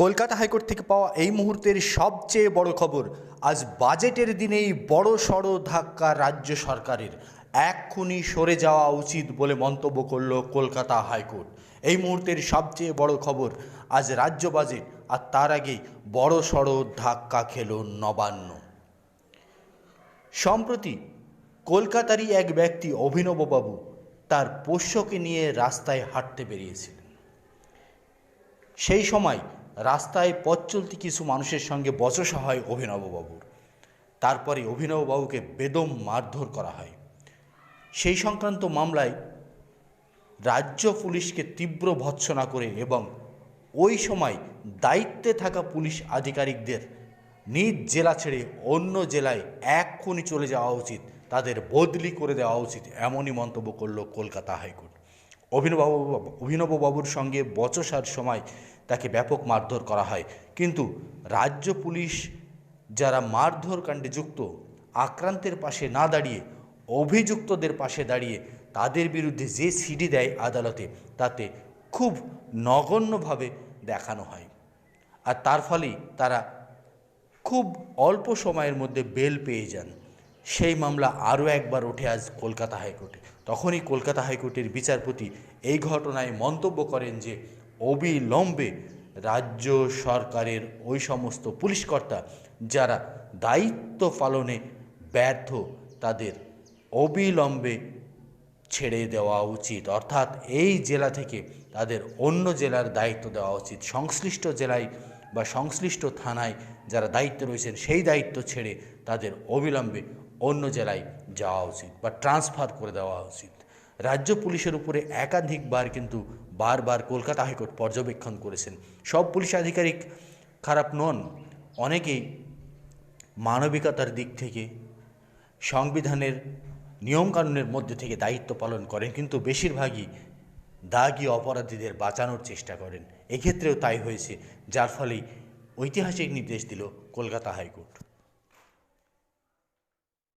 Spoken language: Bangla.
কলকাতা হাইকোর্ট থেকে পাওয়া এই মুহূর্তের সবচেয়ে বড় খবর, আজ বাজেটের দিনেই বড় সড় ধাক্কা রাজ্য সরকারের। এক্ষুনি সরে যাওয়া উচিত বলে মন্তব্য করল কলকাতা হাইকোর্ট। এই মুহূর্তের সবচেয়ে বড় খবর, আজ রাজ্য বাজেট, আর তার আগেই বড় সড় ধাক্কা খেল নবান্ন। সম্প্রতি কলকাতারই এক ব্যক্তি অভিনববাবু তার পোষ্যকে নিয়ে রাস্তায় হাঁটতে বেরিয়েছিলেন। সেই সময় রাস্তায় পথ চলতি কিছু মানুষের সঙ্গে বচসা হয় অভিনববাবুর তারপরে অভিনববাবুকে বেদম মারধর করা হয়। সেই সংক্রান্ত মামলায় রাজ্য পুলিশকে তীব্র ভৎসনা করে এবং ওই সময় দায়িত্বে থাকা পুলিশ আধিকারিকদের নিজ জেলা ছেড়ে অন্য জেলায় এক্ষুনি চলে যাওয়া উচিত, তাদের বদলি করে দেওয়া উচিত, এমনই মন্তব্য করল কলকাতা হাইকোর্ট। অভিনববাবু অভিনববাবুর সঙ্গে বচসার সময় তাকে ব্যাপক মারধর করা হয়। কিন্তু রাজ্য পুলিশ যারা মারধর কাণ্ডে যুক্ত, আক্রান্তের পাশে না দাঁড়িয়ে, অভিযুক্তদের পাশে দাঁড়িয়ে তাদের বিরুদ্ধে যে সিডি দেয় আদালতে, তাতে খুব নগণ্যভাবে দেখানো হয়। আর তার ফলেই তারা খুব অল্প সময়ের মধ্যে বেল পেয়ে যান। সেই মামলা আরও একবার ওঠে আজ কলকাতা হাইকোর্টে। তখনই কলকাতা হাইকোর্টের বিচারপতি এই ঘটনায় মন্তব্য করেন যে, অবিলম্বে রাজ্য সরকারের ওই সমস্ত পুলিশকর্তা যারা দায়িত্ব পালনে ব্যর্থ, তাদের অবিলম্বে ছেড়ে দেওয়া উচিত। অর্থাৎ এই জেলা থেকে তাদের অন্য জেলার দায়িত্ব দেওয়া উচিত। সংশ্লিষ্ট জেলায় বা সংশ্লিষ্ট থানায় যারা দায়িত্ব রয়েছেন, সেই দায়িত্ব ছেড়ে তাদের অবিলম্বে অন্য জেলায় যাওয়া উচিত বা ট্রান্সফার করে দেওয়া উচিত। রাজ্য পুলিশের উপরে একাধিকবার কিন্তু বারবার কলকাতা হাইকোর্ট পর্যবেক্ষণ করেছেন। সব পুলিশ আধিকারিক খারাপ নন। অনেকেই মানবিকতার দিক থেকে, সংবিধানের নিয়মকানুনের মধ্যে থেকে দায়িত্ব পালন করেন, কিন্তু বেশিরভাগই দাগি অপরাধীদের বাঁচানোর চেষ্টা করেন। এক্ষেত্রেও তাই হয়েছে, যার ফলেই ঐতিহাসিক নির্দেশ দিল কলকাতা হাইকোর্ট।